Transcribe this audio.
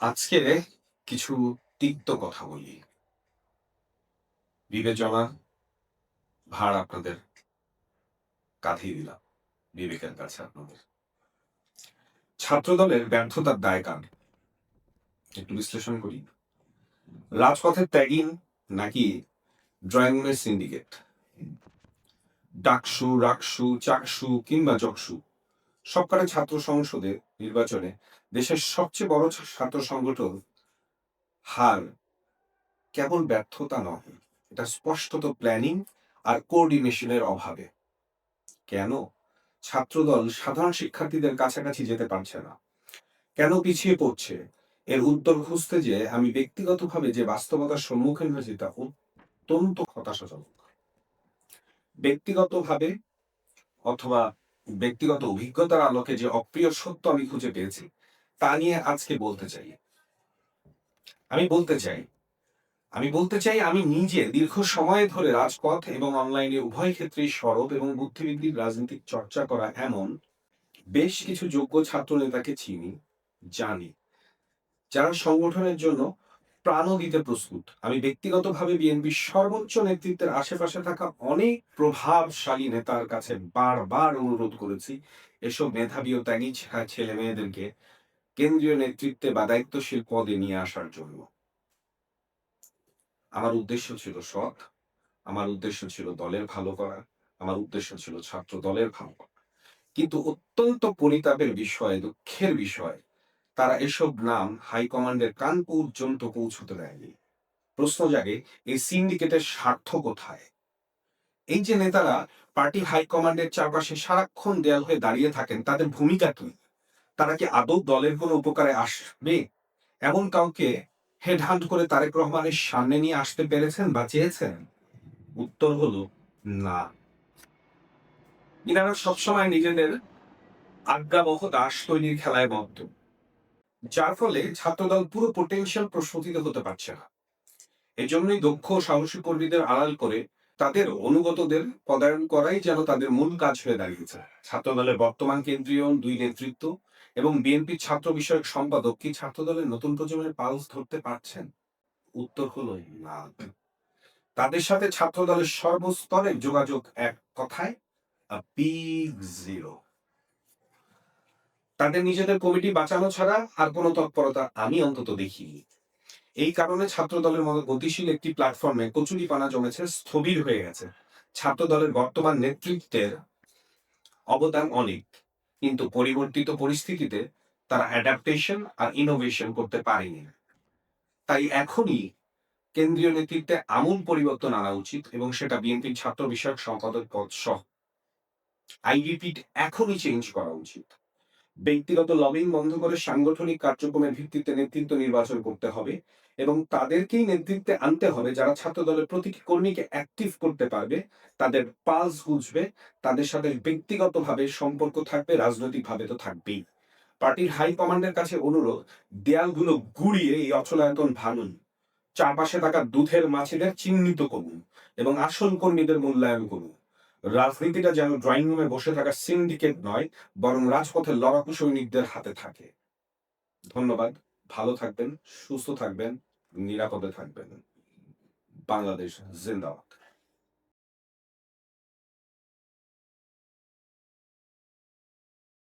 আজকে কিছু তিক্ত কথা বলি। বিবেচনা ভার আপনাদের কাঁধেই দিলাম, বিবেকের কাছে আপনাদের। ছাত্রদলের ব্যর্থতার দায় কার? একটু বিশ্লেষণ করি। রাজপথের ত্যাগিন নাকি ড্রয়িং সিন্ডিকেট ডাকসু রাকসু চাকসু কিংবা জকসু সবকটা ছাত্র সংসদে নির্বাচনে দেশের সবচেয়ে বড় ছাত্র সংগঠন হার কেবল ব্যর্থতা নয়, এটা স্পষ্টত প্ল্যানিং আর কোঅর্ডিনেশনের অভাবে। কেন? ছাত্রদল সাধারণ শিক্ষার্থীদের কাছাকাছি যেতে পারছে না। কেন পিছিয়ে পড়ছে? এর উত্তর খুঁজতে যে আমি ব্যক্তিগতভাবে যে বাস্তবতার সম্মুখীন হয়েছি তা অত্যন্ত হতাশাজনক। ব্যক্তিগতভাবে অথবা ব্যক্তিগত অভিজ্ঞতার আলোকে যে অপ্রিয় সত্য আমি খুঁজে পেয়েছি তা নিয়ে আজকে বলতে চাই। আমি বলতে চাই, আমি বলতে চাই আমি নিজে দীর্ঘ সময় ধরে রাজপথ এবং অনলাইনে উভয় ক্ষেত্রেই সরব এবং বুদ্ধিবৃত্তির রাজনৈতিক চর্চা করা এমন বেশ কিছু যোগ্য ছাত্র নেতাকে চিনি, জানি, যারা সংগঠনের জন্য প্রাণও দিতে প্রস্তুত। আমি ব্যক্তিগতভাবে বিএনপির সর্বোচ্চ নেতৃত্বের আশেপাশে থাকা অনেক প্রভাবশালী নেতার কাছে বারবার অনুরোধ করেছি, এসব মেধাবী ও ত্যাগী ছেলে মেয়েদেরকে কেন্দ্রীয় নেতৃত্বে বা দায়িত্বশীল পদে নিয়ে আসার জন্য। আমার উদ্দেশ্য ছিল সৎ, আমার উদ্দেশ্য ছিল দলের ভালো করা, আমার উদ্দেশ্য ছিল ছাত্র দলের ভালো করা। কিন্তু অত্যন্ত পরিতাপের বিষয়, দুঃখের বিষয়, তারা এসব নাম হাইকমান্ডের কান পর্যন্ত পৌঁছতে দেয়নি। প্রশ্ন জাগে, এই সিন্ডিকেটের স্বার্থ কোথায়? এই যে নেতারা পার্টি হাইকমান্ডের চারপাশে সারাক্ষণ দেয়াল হয়ে দাঁড়িয়ে থাকেন, তাদের ভূমিকা কি? তারা কি আদৌ দলের কোনো উপকারে আসবে? এমন কাউকে হেড হান্ট করে তারেক রহমানের সামনে নিয়ে আসতে পেরেছেন বা চেয়েছেন? উত্তর হলো, না। ইনারা সবসময় নিজেদের আজ্ঞাবহ দাস তৈরির খেলায় বদ্ধ, যার ফলে ছাত্রদল পুরো পোটেনশিয়াল প্রস্ফুটিত হতে পারছে না। এজন্যই দক্ষ সাহসী কর্মীদের আড়াল করে তাদের অনুগতদের পদায়ন করাই যেন তাদের মূল কাজ হয়ে দাঁড়িয়েছে। ছাত্রদলের বর্তমান কেন্দ্রীয় দুই নেতৃত্ব এবং বিএনপির ছাত্র বিষয়ক সম্পাদক কি ছাত্রদলের নতুন প্রজন্মের পালস ধরতে পারছেন? উত্তর হলো না। তাদের সাথে ছাত্র দলের সর্বস্তরে যোগাযোগ এক কথায় জিরো তাদের নিজেদের কমিটি বাঁচানো ছাড়া আর কোনো তৎপরতা আমি অন্তত দেখিনি। এই কারণে ছাত্র দলের মতো গতিশীল একটি প্ল্যাটফর্মে কচুরিপানা জমেছে, স্থবির হয়ে গেছে। ছাত্র দলের বর্তমান নেতৃত্বের অবদান অনেক। কিন্তু পরিবর্তিত পরিস্থিতিতে তারা অ্যাডাপ্টেশন আর ইনোভেশন করতে পারেনি। তাই এখনই কেন্দ্রীয় নেতৃত্বে আমূল পরিবর্তন আনা উচিত এবং সেটা বিএনপির ছাত্র বিষয়ক সম্পাদক পদ সহ। আই এখনই চেঞ্জ করা উচিত। ব্যক্তিগত লবিং বন্ধ করে সাংগঠনিক কার্যক্রমের ভিত্তিতে নেতৃত্ব নির্বাচন করতে হবে এবং তাদেরকেই নেতৃত্বে আনতে হবে যারা ছাত্র দলের প্রতিটি কর্মীকে অ্যাক্টিভ করতে পারবে, তাদের পালস বুঝবে তাদের সাথে ব্যক্তিগতভাবে সম্পর্ক থাকবে, রাজনৈতিকভাবে তো থাকবেই। পার্টির হাই কমান্ডের কাছে অনুরোধ, দেয়ালগুলো গুড়িয়ে এই অচলায়তন ভাঙুন, চারপাশে থাকা দুধের মাছিদের চিহ্নিত করুন এবং আসল কর্মীদের মূল্যায়ন করুন। রাজনীতিটা যেন ড্রয়িং রুমে বসে থাকা সিন্ডিকেট নয়, বরং রাজপথের লড়াকু সৈনিকদের হাতে থাকে। ধন্যবাদ, ভালো থাকবেন, সুস্থ থাকবেন, নিরাপদে থাকবেন। বাংলাদেশ, জিন্দাবাদ।